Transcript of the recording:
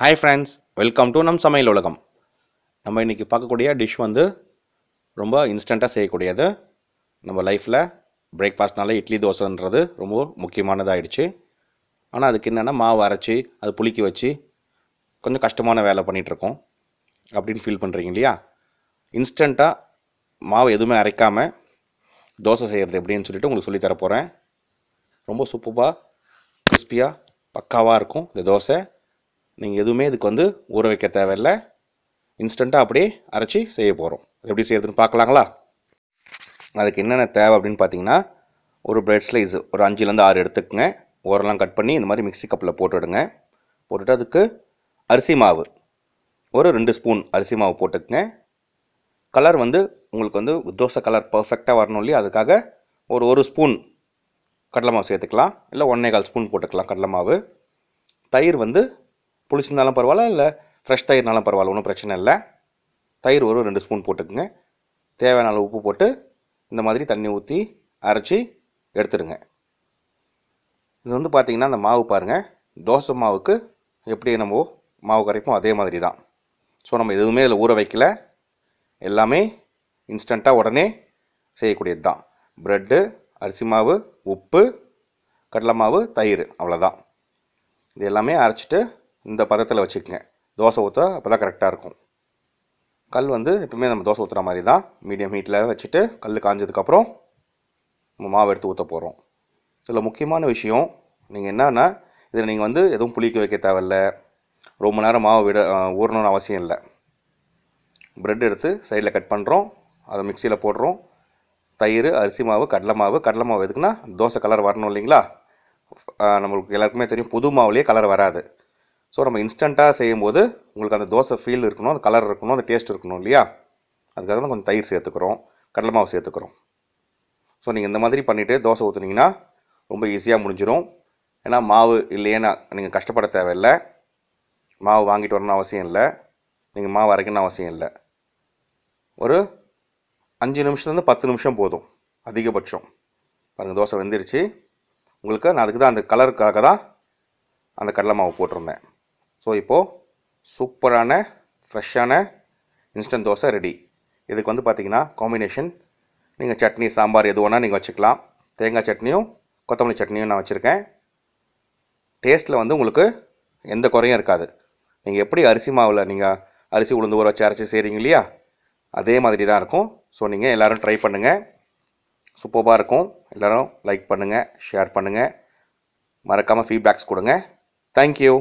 Hi friends welcome to நம் சமையல் உலகம் நம்ம இன்றைக்கி பார்க்கக்கூடிய டிஷ் வந்து ரொம்ப இன்ஸ்டண்ட்டாக செய்யக்கூடியது. நம்ம லைஃப்பில் பிரேக்ஃபாஸ்ட்னால இட்லி தோசைன்றது ரொம்ப முக்கியமானதாகிடுச்சு ஆனால் அதுக்கு என்னென்னா மாவு அரைச்சி அது புளிக்க வச்சு கொஞ்சம் கஷ்டமான வேலை பண்ணிகிட்ருக்கோம் அப்படின்னு ஃபீல் பண்ணுறீங்க இல்லையா? இன்ஸ்டண்ட்டாக மாவு எதுவுமே அரைக்காமல் தோசை செய்கிறது எப்படின்னு சொல்லிட்டு உங்களுக்கு சொல்லித்தர போகிறேன் ரொம்ப சூப்பராக கிறிஸ்பியாக பக்காவாக இருக்கும் இந்த தோசை. நீங்கள் எதுவுமே இதுக்கு வந்து ஊற வைக்க தேவையில்லை. இன்ஸ்டண்ட்டாக அப்படியே அரைச்சி செய்ய போகிறோம் அது எப்படி செய்யறதுன்னு பார்க்கலாங்களா? அதுக்கு என்னென்ன தேவை அப்படின்னு பார்த்தீங்கன்னா ஒரு பிரெட் ஸ்லைஸ் ஒரு அஞ்சுலேருந்து ஆறு எடுத்துக்கங்க. ஓரெல்லாம் கட் பண்ணி இந்த மாதிரி மிக்ஸி கப்பில் போட்டுவிடுங்க போட்டுட்டு அதுக்கு அரிசி மாவு ஒரு ரெண்டு ஸ்பூன் அரிசி மாவு போட்டுக்கங்க. கலர் வந்து உங்களுக்கு வந்து தோசை கலர் பர்ஃபெக்டாக வரணும் இல்லையா? அதுக்காக ஒரு ஒரு ஸ்பூன் கடலை மாவு சேர்த்துக்கலாம். இல்லை ஒன்றே கால் ஸ்பூன் போட்டுக்கலாம் கடலை மாவு. தயிர் வந்து புளிச்சிருந்தாலும் பரவாயில்ல இல்லை ஃப்ரெஷ் தயிர்னாலும் பரவாயில்ல ஒன்றும் பிரச்சனை இல்லை. தயிர் ஒரு ரெண்டு ஸ்பூன் போட்டுக்குங்க. தேவையான அளவு உப்பு போட்டு இந்த மாதிரி தண்ணி ஊற்றி அரைச்சி எடுத்துடுங்க. இது வந்து பார்த்திங்கன்னா அந்த மாவு பாருங்கள் தோசை மாவுக்கு எப்படி நம்ம மாவு கரைப்போம் அதே மாதிரி தான். ஸோ நம்ம எதுவுமே இதில் ஊற வைக்கல. எல்லாமே இன்ஸ்டண்ட்டாக உடனே செய்யக்கூடியது தான். ப்ரெட்டு அரிசி மாவு உப்பு கடலை மாவு தயிர் அவ்வளோதான் இது எல்லாமே அரைச்சிட்டு இந்த பதத்தில் வச்சுக்கோங்க. தோசை ஊற்ற அப்போ தான் கரெக்டாக இருக்கும். கல் வந்து எப்பவுமே நம்ம தோசை ஊற்றுற மாதிரி தான் மீடியம் ஹீட்டில் வச்சுட்டு கல் காஞ்சதுக்கப்புறம் நம்ம மாவு எடுத்து ஊற்ற போகிறோம் இதில் முக்கியமான விஷயம் நீங்கள் என்னென்னா இதில் நீங்கள் வந்து எதுவும் புளிக்க வைக்க தேவையில்ல. ரொம்ப நேரம் மாவு விட ஊறணும்னு அவசியம் இல்லை. ப்ரெட் எடுத்து சைடில் கட் பண்ணுறோம் அதை மிக்சியில் போடுறோம். தயிர் அரிசி மாவு கடலை மாவு. கடலை மாவு எதுக்குன்னா தோசை கலர் வரணும் இல்லைங்களா? நம்மளுக்கு எல்லாருக்குமே தெரியும் புது மாவுலேயே கலர் வராது. ஸோ நம்ம இன்ஸ்டண்ட்டாக செய்யும்போது உங்களுக்கு அந்த தோசை ஃபீல் இருக்கணும் அந்த கலர் இருக்கணும் அந்த டேஸ்ட் இருக்கணும் இல்லையா? அதுக்காக தான் கொஞ்சம் தயிர் சேர்த்துக்கிறோம் கடலை மாவு சேர்த்துக்கிறோம். ஸோ நீங்கள் இந்த மாதிரி பண்ணிவிட்டு தோசை ஊற்றுனீங்கன்னா ரொம்ப ஈஸியாக முடிஞ்சிடும் ஏன்னா மாவு இல்லையேன்னா நீங்கள் கஷ்டப்பட தேவையில்லை. மாவு வாங்கிட்டு வரணும்னு அவசியம் இல்லை. நீங்கள் மாவு அரைக்கணும்னு அவசியம் இல்லை. ஒரு அஞ்சு நிமிஷத்துலேருந்து பத்து நிமிஷம் போதும் அதிகபட்சம். பாருங்கள் தோசை வெந்துருச்சு. உங்களுக்கு நான் அதுக்கு தான் அந்த கலருக்காக தான் அந்த கடலை மாவு போட்டிருந்தேன். ஸோ இப்போது சூப்பரான ஃப்ரெஷ்ஷான இன்ஸ்டன்ட் தோசை ரெடி இதுக்கு வந்து பார்த்தீங்கன்னா காம்பினேஷன் நீங்கள் சட்னி சாம்பார் எது வேணால் நீங்கள் வச்சுக்கலாம். தேங்காய் சட்னியும் கொத்தமல்லி சட்னியும் நான் வச்சுருக்கேன். டேஸ்ட்டில் வந்து உங்களுக்கு எந்த குறையும் இருக்காது. நீங்கள் எப்படி அரிசி மாவில் நீங்கள் அரிசி உளுந்து ஊற வச்சு அரைச்சி செய்கிறீங்க இல்லையா? அதே மாதிரி தான் இருக்கும். ஸோ நீங்கள் எல்லோரும் ட்ரை பண்ணுங்கள் சூப்பராக இருக்கும். எல்லோரும் லைக் பண்ணுங்கள் ஷேர் பண்ணுங்கள் மறக்காமல் ஃபீட்பேக்ஸ் கொடுங்க. தேங்க்யூ